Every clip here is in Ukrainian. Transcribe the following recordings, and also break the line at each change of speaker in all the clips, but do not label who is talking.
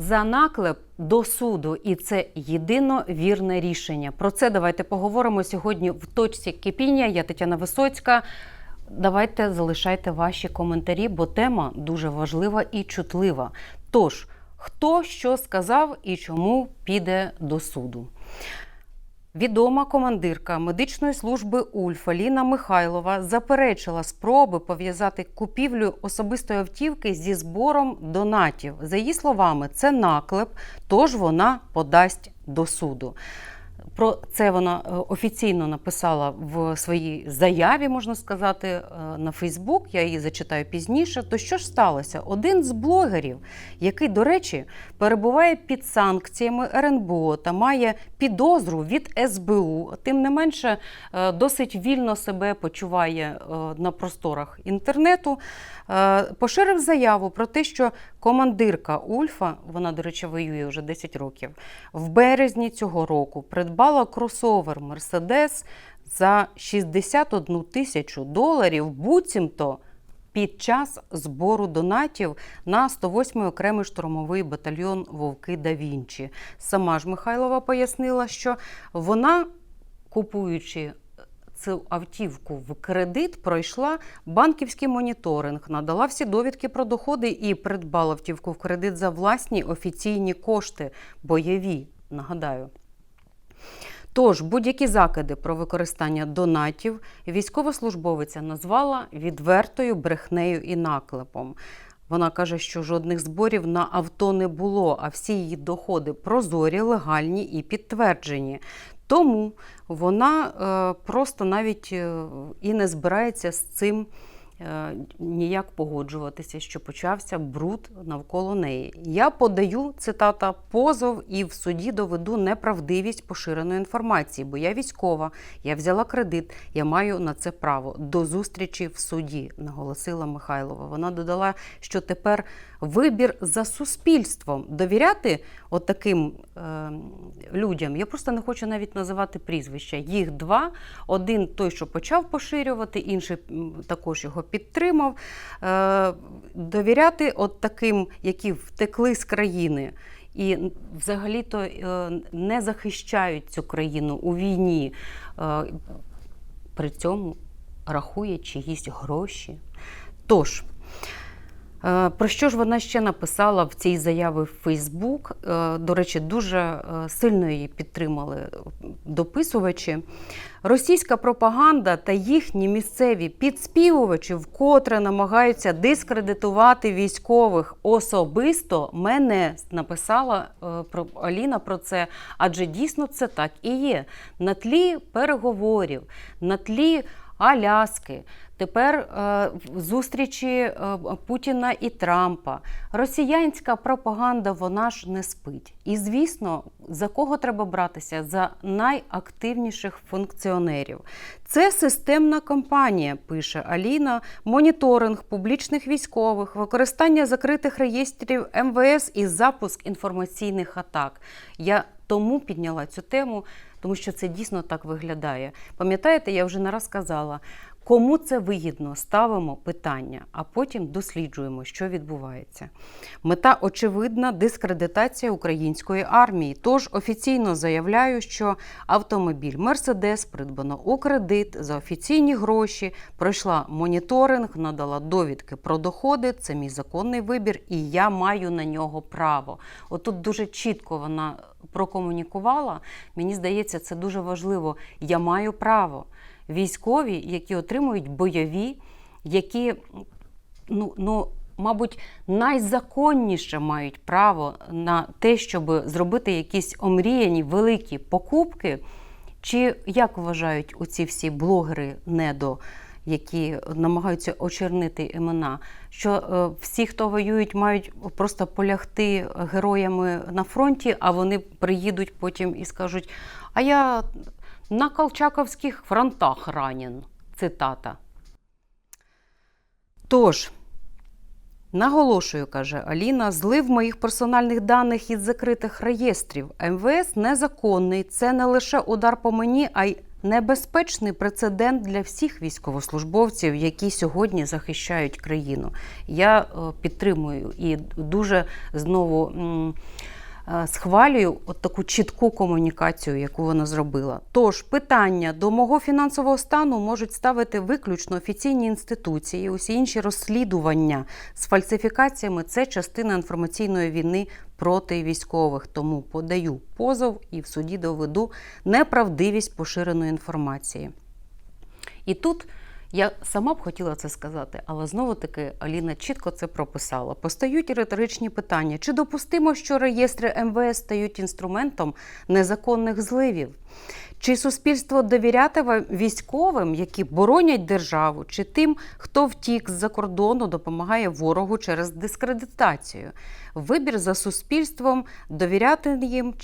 За наклеп до суду, і це єдино вірне рішення. Про це давайте поговоримо сьогодні в точці кипіння. Я Тетяна Висоцька. Давайте залишайте ваші коментарі, бо тема дуже важлива і чутлива. Тож, хто що сказав і чому піде до суду? Відома командирка медичної служби Ульфа Ліна Михайлова заперечила спроби пов'язати купівлю особистої автівки зі збором донатів. За її словами, це наклеп, тож вона подасть до суду. Про це вона е, офіційно написала в своїй заяві, можна сказати, е, на Фейсбук. Я її зачитаю пізніше. То що ж сталося? Один з блогерів, який, до речі, перебуває під санкціями РНБО та має підозру від СБУ, тим не менше е, досить вільно себе почуває на просторах інтернету. Поширив заяву про те, що командирка Ульфа, вона, до речі, воює вже 10 років, в березні цього року придбала кросовер Мерседес за 61 тисячу доларів, буцімто під час збору донатів на 108-й окремий штурмовий батальйон Вовки да Вінчі. Сама ж Михайлова пояснила, що вона, купуючи цю автівку в кредит, пройшла банківський моніторинг, надала всі довідки про доходи і придбала автівку в кредит за власні офіційні кошти, бойові, нагадаю. Тож будь-які закиди про використання донатів військовослужбовиця назвала відвертою брехнею і наклепом. Вона каже, що жодних зборів на авто не було, а всі її доходи прозорі, легальні і підтверджені. Тому вона е, просто навіть е, і не збирається з цим е, ніяк погоджуватися, що почався бруд навколо неї. Я подаю цитата позов і в суді доведу неправдивість поширеної інформації, бо я військова, я взяла кредит, я маю на це право. До зустрічі в суді, наголосила Михайлова. Вона додала, що тепер вибір за суспільством довіряти от е, людям. Я просто не хочу навіть називати прізвища. Їх два. Один той, що почав поширювати, інший також його підтримав. Е, довіряти от таким, які втекли з країни. І взагалі-то е, не захищають цю країну у війні, е, при цьому рахує чиїсь гроші. Тож, Про що ж вона ще написала в цій заяві в Фейсбук? Е, До речі, дуже е, сильно її підтримали дописувачі. Російська пропаганда та їхні місцеві підспівувачі вкотре намагаються дискредитувати військових. Особисто мене написала е, про Аліна про це, адже дійсно це так і є. На тлі переговорів, на тлі Аляски. Тепер е, зустрічі е, Путіна і Трампа. Росіянська пропаганда вона ж не спить. І звісно, за кого треба братися? За найактивніших функціонерів. Це системна кампанія, пише Аліна, моніторинг публічних військових, використання закритих реєстрів МВС і запуск інформаційних атак. Я тому підняла цю тему, тому що це дійсно так виглядає. Пам'ятаєте, я вже не раз казала. Кому це вигідно, ставимо питання, а потім досліджуємо, що відбувається. Мета очевидна дискредитація української армії. Тож офіційно заявляю, що автомобіль Мерседес придбано у кредит за офіційні гроші, пройшла моніторинг, надала довідки про доходи. Це мій законний вибір, і я маю на нього право. Отут дуже чітко вона прокомунікувала. Мені здається, це дуже важливо. Я маю право військові, які отримують бойові, які, ну, ну, мабуть, найзаконніше мають право на те, щоб зробити якісь омріяні великі покупки. Чи як вважають оці всі блогери недо, які намагаються очернити імена, що е, всі, хто воюють, мають просто полягти героями на фронті, а вони приїдуть потім і скажуть: А я на Колчаковських фронтах ранен. Цитата. Тож, наголошую, каже Аліна, злив моїх персональних даних із закритих реєстрів. МВС незаконний. Це не лише удар по мені, а й небезпечний прецедент для всіх військовослужбовців, які сьогодні захищають країну. Я е, підтримую і дуже знову. Е, Схвалюю от таку чітку комунікацію, яку вона зробила. Тож питання до мого фінансового стану можуть ставити виключно офіційні інституції. Усі інші розслідування з фальсифікаціями це частина інформаційної війни проти військових. Тому подаю позов і в суді доведу неправдивість поширеної інформації. І тут я сама б хотіла це сказати, але знову таки Аліна чітко це прописала. Постають риторичні питання: чи допустимо, що реєстри МВС стають інструментом незаконних зливів? Чи суспільство довірятиме військовим, які боронять державу, чи тим, хто втік з-за кордону, допомагає ворогу через дискредитацію? Вибір за суспільством, довіряти їм,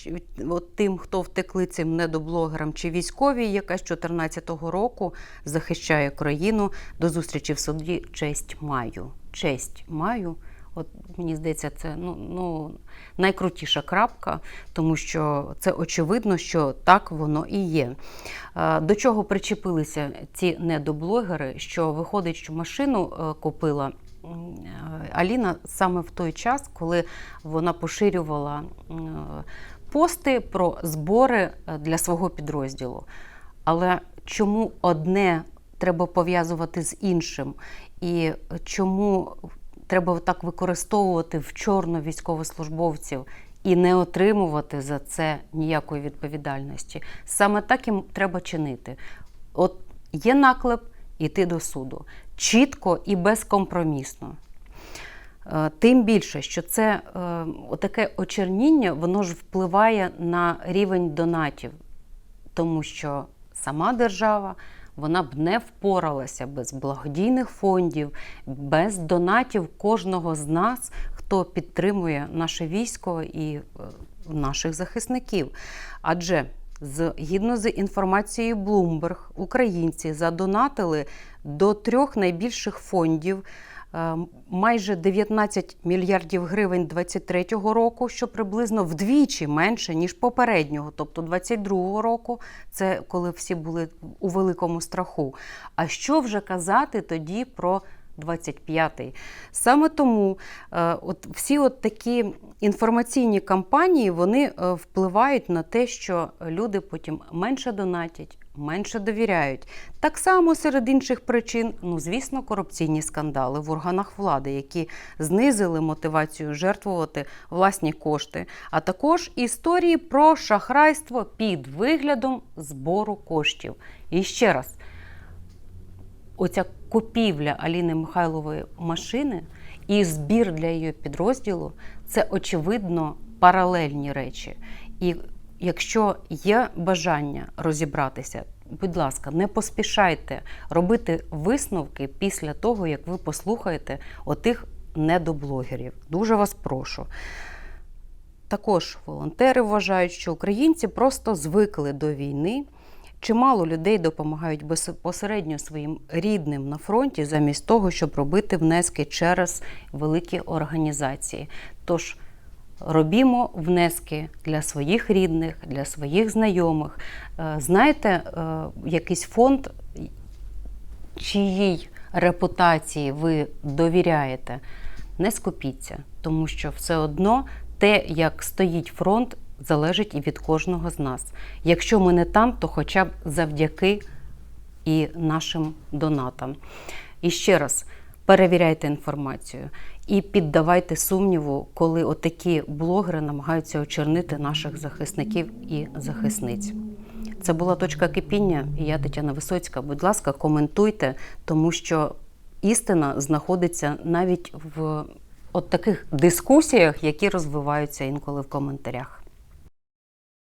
от тим, хто втекли цим недоблогерам, чи військові, яка з 2014 року захищає країну. До зустрічі в суді. Честь маю. Честь маю. От мені здається, це ну, ну найкрутіша крапка, тому що це очевидно, що так воно і є. Е, До чого причепилися ці недоблогери, що виходить, що машину е, купила е, Аліна саме в той час, коли вона поширювала пости про збори для свого підрозділу. Але чому одне треба пов'язувати з іншим? І чому треба так використовувати в чорно військовослужбовців і не отримувати за це ніякої відповідальності? Саме так їм треба чинити. От є наклеп, іти до суду чітко і безкомпромісно. Е, Тим більше, що це е, таке очерніння, воно ж впливає на рівень донатів, тому що сама держава вона б не впоралася без благодійних фондів, без донатів кожного з нас, хто підтримує наше військо і е, наших захисників. Адже згідно з інформацією Bloomberg, українці задонатили до трьох найбільших фондів. Е, Майже 19 мільярдів гривень 2023 року, що приблизно вдвічі менше ніж попереднього, тобто 2022 року, це коли всі були у великому страху. А що вже казати тоді про 25-й? Саме тому е, от всі от такі інформаційні кампанії вони е, впливають на те, що люди потім менше донатять, менше довіряють. Так само серед інших причин, ну звісно, корупційні скандали в органах влади, які знизили мотивацію жертвувати власні кошти, а також історії про шахрайство під виглядом збору коштів. І ще раз, оця купівля Аліни Михайлової машини і збір для її підрозділу це очевидно паралельні речі. І якщо є бажання розібратися, будь ласка, не поспішайте робити висновки після того, як ви послухаєте отих недоблогерів. Дуже вас прошу. Також волонтери вважають, що українці просто звикли до війни. Чимало людей допомагають безпосередньо своїм рідним на фронті, замість того, щоб робити внески через великі організації. Тож робімо внески для своїх рідних, для своїх знайомих. Е, Знаєте, е, якийсь фонд, чиїй репутації ви довіряєте, не скупіться, тому що все одно те, як стоїть фронт, залежить і від кожного з нас. Якщо ми не там, то хоча б завдяки і нашим донатам. І ще раз перевіряйте інформацію і піддавайте сумніву, коли отакі блогери намагаються очернити наших захисників і захисниць. Це була точка кипіння, і я Тетяна Висоцька. Будь ласка, коментуйте, тому що істина знаходиться навіть в от таких дискусіях, які розвиваються інколи в коментарях.